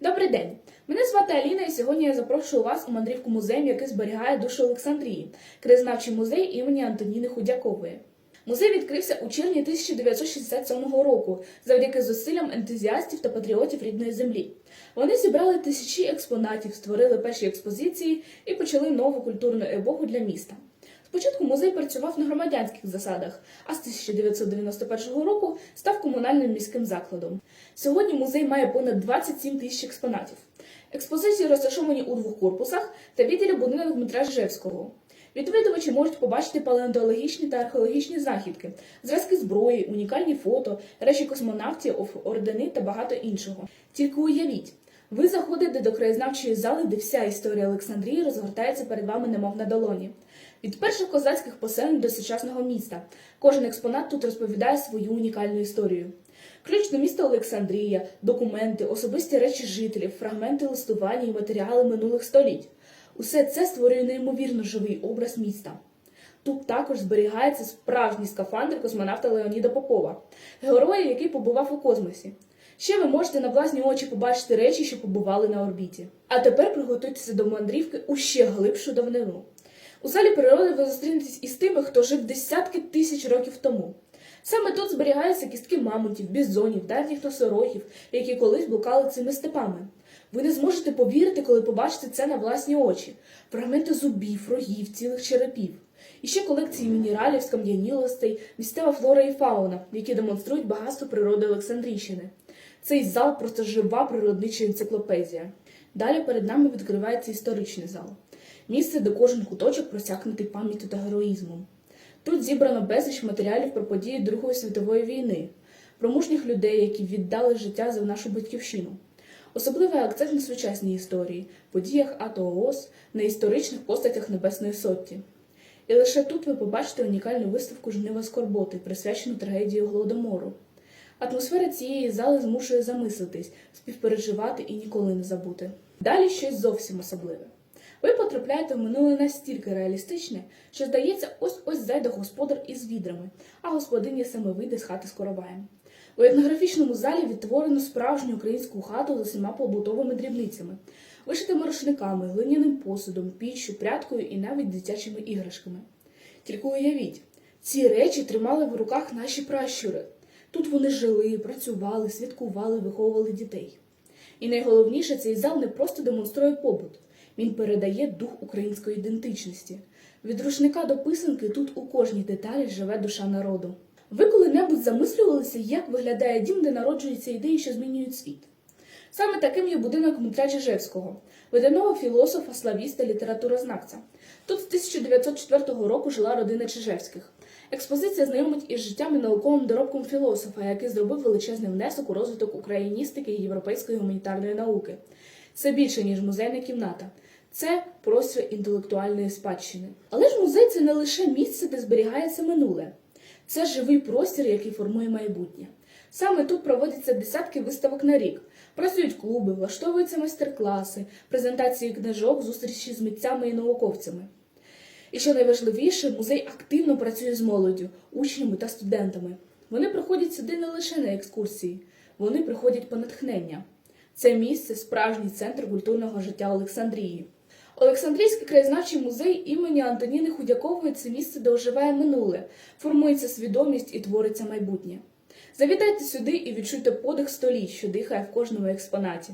Добрий день! Мене звати Аліна, і сьогодні я запрошую вас у мандрівку музеєм, який зберігає душу Олександрії, краєзнавчий музей імені Антоніни Худякової. Музей відкрився у червні 1967 року завдяки зусиллям ентузіастів та патріотів рідної землі. Вони зібрали тисячі експонатів, створили перші експозиції і почали нову культурну епоху для міста. Спочатку музей працював на громадянських засадах, а з 1991 року став комунальним міським закладом. Сьогодні музей має понад 27 тисяч експонатів. Експозиції розташовані у двох корпусах та відділі будинок Дмитра Жевського. Відвідувачі можуть побачити палеонтологічні та археологічні знахідки, зразки зброї, унікальні фото, речі космонавтів, ордени та багато іншого. Тільки уявіть, ви заходите до краєзнавчої зали, де вся історія Олександрії розгортається перед вами немов на долоні. Від перших козацьких поселень до сучасного міста. Кожен експонат тут розповідає свою унікальну історію. Ключ до міста Олександрія, документи, особисті речі жителів, фрагменти листування і матеріали минулих століть. Усе це створює неймовірно живий образ міста. Тут також зберігається справжній скафандр космонавта Леоніда Попова, героя, який побував у космосі. Ще ви можете на власні очі побачити речі, що побували на орбіті. А тепер приготуйтеся до мандрівки у ще глибшу давнину. У залі природи ви зустрінетесь із тими, хто жив десятки тисяч років тому. Саме тут зберігаються кістки мамонтів, бізонів, давніх носорогів, які колись блукали цими степами. Ви не зможете повірити, коли побачите це на власні очі: фрагменти зубів, рогів, цілих черепів. І ще колекції мінералів, скам'янілостей, місцева флора і фауна, які демонструють багатство природи Олександрійщини. Цей зал просто жива природнича енциклопедія. Далі перед нами відкривається історичний зал місце, де кожен куточок просякнутий пам'яттю та героїзмом. Тут зібрано безліч матеріалів про події Другої світової війни, про мужніх людей, які віддали життя за нашу батьківщину. Особливий акцент на сучасній історії, подіях АТО ООС, на історичних постатях Небесної Сотті. І лише тут ви побачите унікальну виставку Жнива Скорботи, присвячену трагедії Голодомору. Атмосфера цієї зали змушує замислитись, співпереживати і ніколи не забути. Далі щось зовсім особливе. Ви потрапляєте в минуле настільки реалістичне, що здається, ось ось зайде господар із відрами, а господиня саме вийде з хати з короваєм. У етнографічному залі відтворено справжню українську хату з усіма побутовими дрібницями, вишитими рушниками, глиняним посудом, піччю, прядкою і навіть дитячими іграшками. Тільки уявіть, ці речі тримали в руках наші пращури. Тут вони жили, працювали, святкували, виховували дітей. І найголовніше, цей зал не просто демонструє побут. Він передає дух української ідентичності. Від рушника до писанки тут у кожній деталі живе душа народу. Ви коли-небудь замислювалися, як виглядає дім, де народжуються ідеї, що змінюють світ? Саме таким є будинок Дмитра Чижевського, виданого філософа, славіста, літературознавця. Тут з 1904 року жила родина Чижевських. Експозиція знайомить із життям і науковим доробком філософа, який зробив величезний внесок у розвиток україністики і європейської гуманітарної науки. Це більше, ніж музейна кімната. Це простір інтелектуальної спадщини. Але ж музей це не лише місце, де зберігається минуле. Це живий простір, який формує майбутнє. Саме тут проводяться десятки виставок на рік. Працюють клуби, влаштовуються майстер-класи, презентації книжок, зустрічі з митцями і науковцями. І що найважливіше, музей активно працює з молоддю, учнями та студентами. Вони приходять сюди не лише на екскурсії, вони приходять по натхнення. Це місце справжній центр культурного життя Олександрії. Олександрійський краєзнавчий музей імені Антоніни Худякової це місце, де оживає минуле, формується свідомість і твориться майбутнє. Завітайте сюди і відчуйте подих століть, що дихає в кожному експонаті.